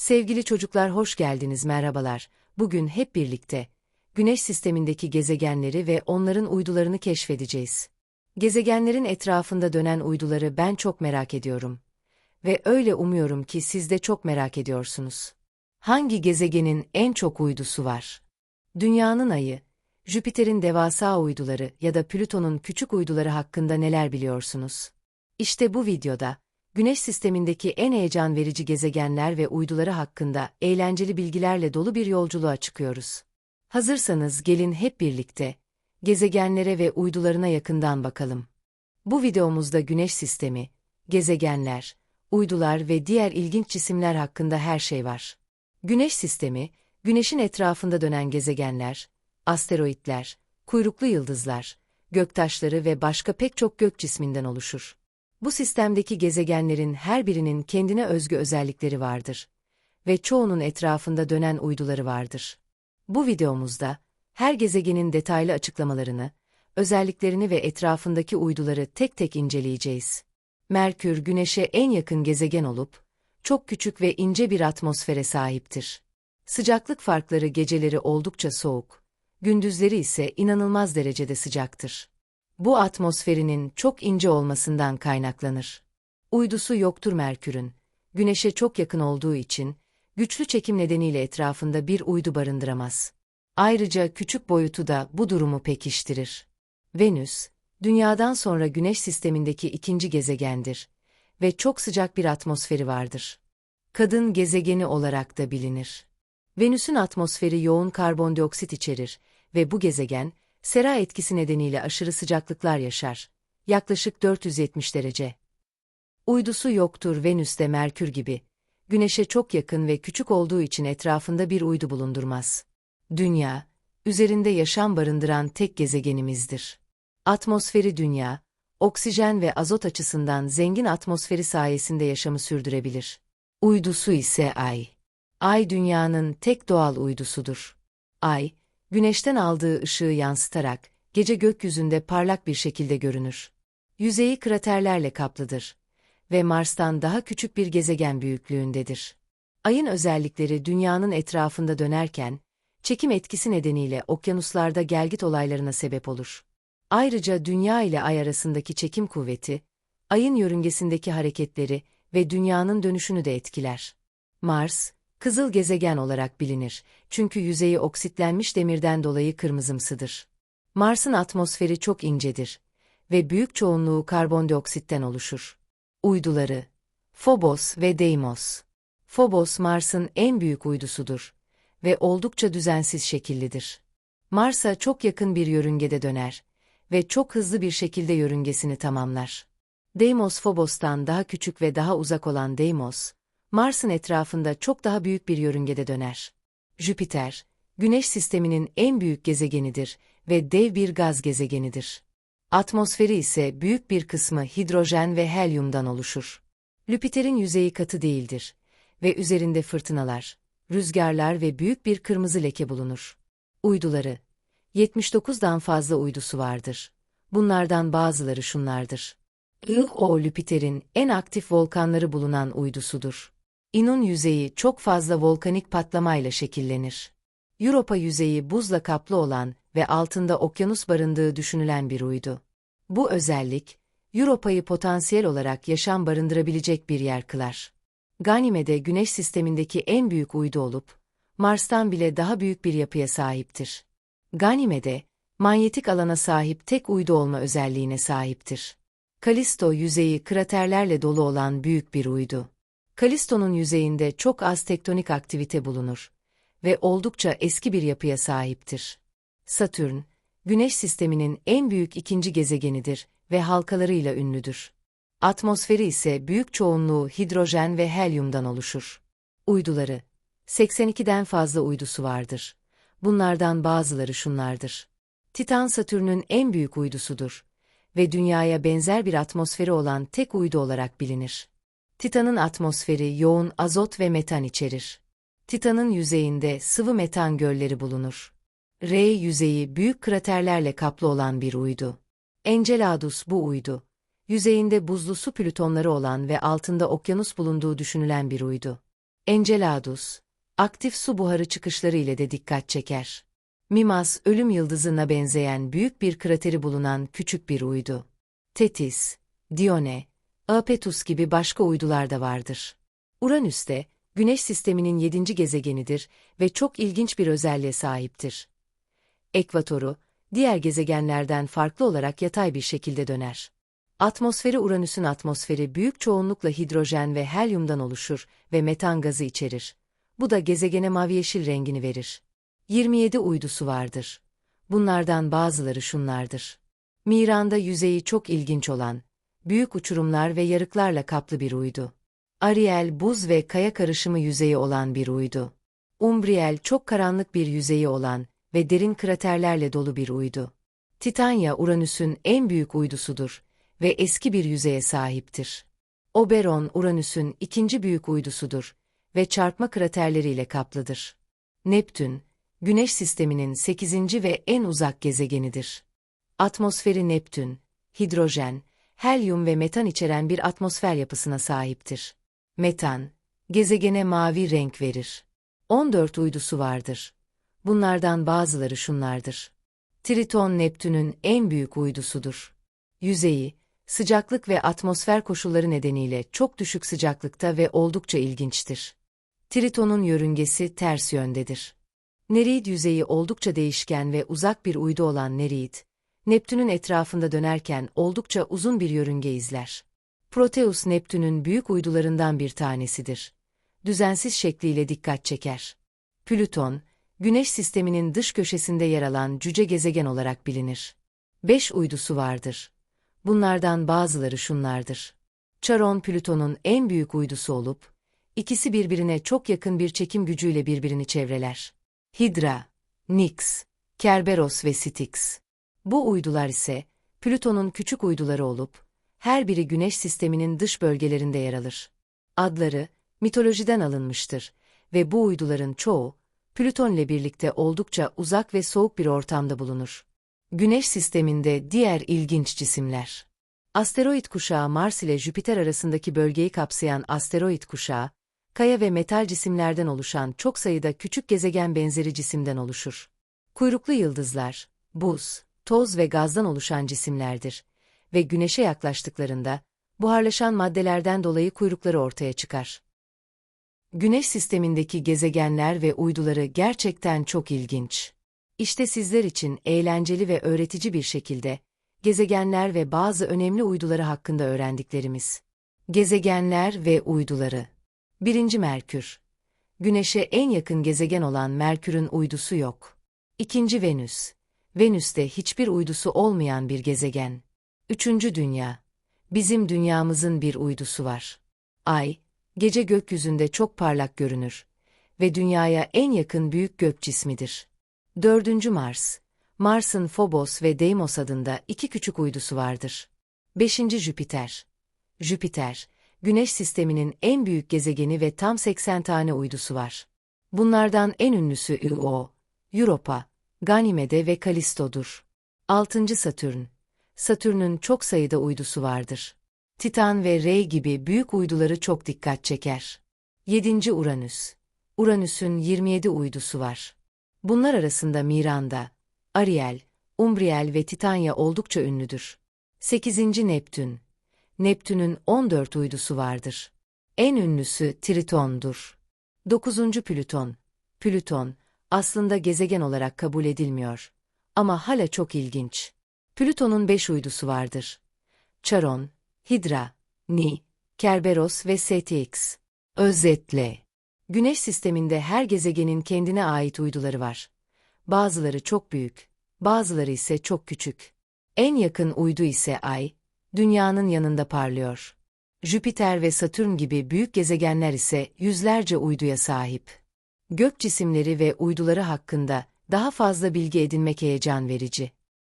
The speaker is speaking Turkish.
Sevgili çocuklar hoş geldiniz merhabalar. Bugün hep birlikte Güneş sistemindeki gezegenleri ve onların uydularını keşfedeceğiz. Gezegenlerin etrafında dönen uyduları ben çok merak ediyorum. Ve öyle umuyorum ki siz de çok merak ediyorsunuz. Hangi gezegenin en çok uydusu var? Dünyanın ayı, Jüpiter'in devasa uyduları ya da Plüton'un küçük uyduları hakkında neler biliyorsunuz? İşte bu videoda Güneş sistemindeki en heyecan verici gezegenler ve uyduları hakkında eğlenceli bilgilerle dolu bir yolculuğa çıkıyoruz. Hazırsanız gelin hep birlikte gezegenlere ve uydularına yakından bakalım. Bu videomuzda Güneş sistemi, gezegenler, uydular ve diğer ilginç cisimler hakkında her şey var. Güneş sistemi, Güneş'in etrafında dönen gezegenler, asteroitler, kuyruklu yıldızlar, göktaşları ve başka pek çok gök cisminden oluşur. Bu sistemdeki gezegenlerin her birinin kendine özgü özellikleri vardır ve çoğunun etrafında dönen uyduları vardır. Bu videomuzda her gezegenin detaylı açıklamalarını, özelliklerini ve etrafındaki uyduları tek tek inceleyeceğiz. Merkür, Güneş'e en yakın gezegen olup, çok küçük ve ince bir atmosfere sahiptir. Sıcaklık farkları geceleri oldukça soğuk, gündüzleri ise inanılmaz derecede sıcaktır. Bu atmosferinin çok ince olmasından kaynaklanır. Uydusu yoktur Merkür'ün, Güneş'e çok yakın olduğu için, güçlü çekim nedeniyle etrafında bir uydu barındıramaz. Ayrıca küçük boyutu da bu durumu pekiştirir. Venüs, Dünya'dan sonra Güneş sistemindeki ikinci gezegendir ve çok sıcak bir atmosferi vardır. Kadın gezegeni olarak da bilinir. Venüs'ün atmosferi yoğun karbondioksit içerir ve bu gezegen, sera etkisi nedeniyle aşırı sıcaklıklar yaşar. Yaklaşık 470 derece. Uydusu yoktur Venüs'te Merkür gibi. Güneş'e çok yakın ve küçük olduğu için etrafında bir uydu bulundurmaz. Dünya, üzerinde yaşam barındıran tek gezegenimizdir. Atmosferi Dünya, oksijen ve azot açısından zengin atmosferi sayesinde yaşamı sürdürebilir. Uydusu ise Ay. Ay Dünya'nın tek doğal uydusudur. Ay, güneşten aldığı ışığı yansıtarak gece gökyüzünde parlak bir şekilde görünür. Yüzeyi kraterlerle kaplıdır ve Mars'tan daha küçük bir gezegen büyüklüğündedir. Ayın özellikleri dünyanın etrafında dönerken, çekim etkisi nedeniyle okyanuslarda gelgit olaylarına sebep olur. Ayrıca Dünya ile Ay arasındaki çekim kuvveti, Ayın yörüngesindeki hareketleri ve Dünya'nın dönüşünü de etkiler. Mars, Kızıl gezegen olarak bilinir çünkü yüzeyi oksitlenmiş demirden dolayı kırmızımsıdır. Mars'ın atmosferi çok incedir ve büyük çoğunluğu karbondioksitten oluşur. Uyduları Phobos ve Deimos Phobos Mars'ın en büyük uydusudur ve oldukça düzensiz şekillidir. Mars'a çok yakın bir yörüngede döner ve çok hızlı bir şekilde yörüngesini tamamlar. Deimos Phobos'tan daha küçük ve daha uzak olan Deimos, Mars'ın etrafında çok daha büyük bir yörüngede döner. Jüpiter, Güneş sisteminin en büyük gezegenidir ve dev bir gaz gezegenidir. Atmosferi ise büyük bir kısmı hidrojen ve helyumdan oluşur. Jüpiter'in yüzeyi katı değildir ve üzerinde fırtınalar, rüzgarlar ve büyük bir kırmızı leke bulunur. Uyduları 79'dan fazla uydusu vardır. Bunlardan bazıları şunlardır. Io Jüpiter'in en aktif volkanları bulunan uydusudur. İnun yüzeyi çok fazla volkanik patlamayla şekillenir. Europa yüzeyi buzla kaplı olan ve altında okyanus barındığı düşünülen bir uydu. Bu özellik, Europa'yı potansiyel olarak yaşam barındırabilecek bir yer kılar. Ganymede Güneş sistemindeki en büyük uydu olup, Mars'tan bile daha büyük bir yapıya sahiptir. Ganymede, manyetik alana sahip tek uydu olma özelliğine sahiptir. Kalisto yüzeyi kraterlerle dolu olan büyük bir uydu. Kalisto'nun yüzeyinde çok az tektonik aktivite bulunur ve oldukça eski bir yapıya sahiptir. Satürn, Güneş sisteminin en büyük ikinci gezegenidir ve halkalarıyla ünlüdür. Atmosferi ise büyük çoğunluğu hidrojen ve helyumdan oluşur. Uyduları 82'den fazla uydusu vardır. Bunlardan bazıları şunlardır. Titan Satürn'ün en büyük uydusudur ve Dünya'ya benzer bir atmosferi olan tek uydu olarak bilinir. Titan'ın atmosferi yoğun azot ve metan içerir. Titan'ın yüzeyinde sıvı metan gölleri bulunur. R yüzeyi büyük kraterlerle kaplı olan bir uydu. Enceladus bu uydu. Yüzeyinde buzlu su plütonları olan ve altında okyanus bulunduğu düşünülen bir uydu. Enceladus, aktif su buharı çıkışları ile de dikkat çeker. Mimas, ölüm yıldızına benzeyen büyük bir krateri bulunan küçük bir uydu. Tetis, Dione, Apetus gibi başka uydular da vardır. Uranüs de, Güneş sisteminin yedinci gezegenidir ve çok ilginç bir özelliğe sahiptir. Ekvatoru, diğer gezegenlerden farklı olarak yatay bir şekilde döner. Atmosferi Uranüs'ün atmosferi büyük çoğunlukla hidrojen ve helyumdan oluşur ve metan gazı içerir. Bu da gezegene mavi-yeşil rengini verir. 27 uydusu vardır. Bunlardan bazıları şunlardır. Miranda yüzeyi çok ilginç olan, büyük uçurumlar ve yarıklarla kaplı bir uydu. Ariel buz ve kaya karışımı yüzeyi olan bir uydu. Umbriel çok karanlık bir yüzeyi olan ve derin kraterlerle dolu bir uydu. Titania Uranüs'ün en büyük uydusudur ve eski bir yüzeye sahiptir. Oberon Uranüs'ün ikinci büyük uydusudur ve çarpma kraterleriyle kaplıdır. Neptün, Güneş sisteminin sekizinci ve en uzak gezegenidir. Atmosferi Neptün, hidrojen, helyum ve metan içeren bir atmosfer yapısına sahiptir. Metan, gezegene mavi renk verir. 14 uydusu vardır. Bunlardan bazıları şunlardır. Triton Neptün'ün en büyük uydusudur. Yüzeyi, sıcaklık ve atmosfer koşulları nedeniyle çok düşük sıcaklıkta ve oldukça ilginçtir. Triton'un yörüngesi ters yöndedir. Nereid yüzeyi oldukça değişken ve uzak bir uydu olan Nereid, Neptün'ün etrafında dönerken oldukça uzun bir yörünge izler. Proteus Neptün'ün büyük uydularından bir tanesidir. Düzensiz şekliyle dikkat çeker. Plüton, Güneş sisteminin dış köşesinde yer alan cüce gezegen olarak bilinir. Beş uydusu vardır. Bunlardan bazıları şunlardır. Charon Plüton'un en büyük uydusu olup, ikisi birbirine çok yakın bir çekim gücüyle birbirini çevreler. Hidra, Nix, Kerberos ve Styx. Bu uydular ise, Plüton'un küçük uyduları olup, her biri Güneş sisteminin dış bölgelerinde yer alır. Adları, mitolojiden alınmıştır ve bu uyduların çoğu, Plüton ile birlikte oldukça uzak ve soğuk bir ortamda bulunur. Güneş sisteminde diğer ilginç cisimler. Asteroid kuşağı Mars ile Jüpiter arasındaki bölgeyi kapsayan asteroid kuşağı, kaya ve metal cisimlerden oluşan çok sayıda küçük gezegen benzeri cisimden oluşur. Kuyruklu yıldızlar, buz, toz ve gazdan oluşan cisimlerdir ve güneşe yaklaştıklarında buharlaşan maddelerden dolayı kuyrukları ortaya çıkar. Güneş sistemindeki gezegenler ve uyduları gerçekten çok ilginç. İşte sizler için eğlenceli ve öğretici bir şekilde gezegenler ve bazı önemli uyduları hakkında öğrendiklerimiz. Gezegenler ve uyduları 1. Merkür Güneş'e en yakın gezegen olan Merkür'ün uydusu yok. 2. Venüs Venüs'te hiçbir uydusu olmayan bir gezegen. Üçüncü Dünya Bizim dünyamızın bir uydusu var. Ay, gece gökyüzünde çok parlak görünür ve dünyaya en yakın büyük gök cismidir. Dördüncü Mars Mars'ın Phobos ve Deimos adında iki küçük uydusu vardır. Beşinci Jüpiter Jüpiter, Güneş sisteminin en büyük gezegeni ve tam 80 tane uydusu var. Bunlardan en ünlüsü Io, Europa, Ganymede ve Kalisto'dur. 6. Satürn Satürn'ün çok sayıda uydusu vardır. Titan ve Rey gibi büyük uyduları çok dikkat çeker. 7. Uranüs Uranüs'ün 27 uydusu var. Bunlar arasında Miranda, Ariel, Umbriel ve Titania oldukça ünlüdür. 8. Neptün Neptün'ün 14 uydusu vardır. En ünlüsü Triton'dur. 9. Plüton Plüton, aslında gezegen olarak kabul edilmiyor. Ama hala çok ilginç. Plüton'un 5 uydusu vardır. Charon, Hidra, Ni, Kerberos ve Styx. Özetle, Güneş sisteminde her gezegenin kendine ait uyduları var. Bazıları çok büyük, bazıları ise çok küçük. En yakın uydu ise Ay, Dünya'nın yanında parlıyor. Jüpiter ve Satürn gibi büyük gezegenler ise yüzlerce uyduya sahip. Gök cisimleri ve uyduları hakkında daha fazla bilgi edinmek heyecan verici.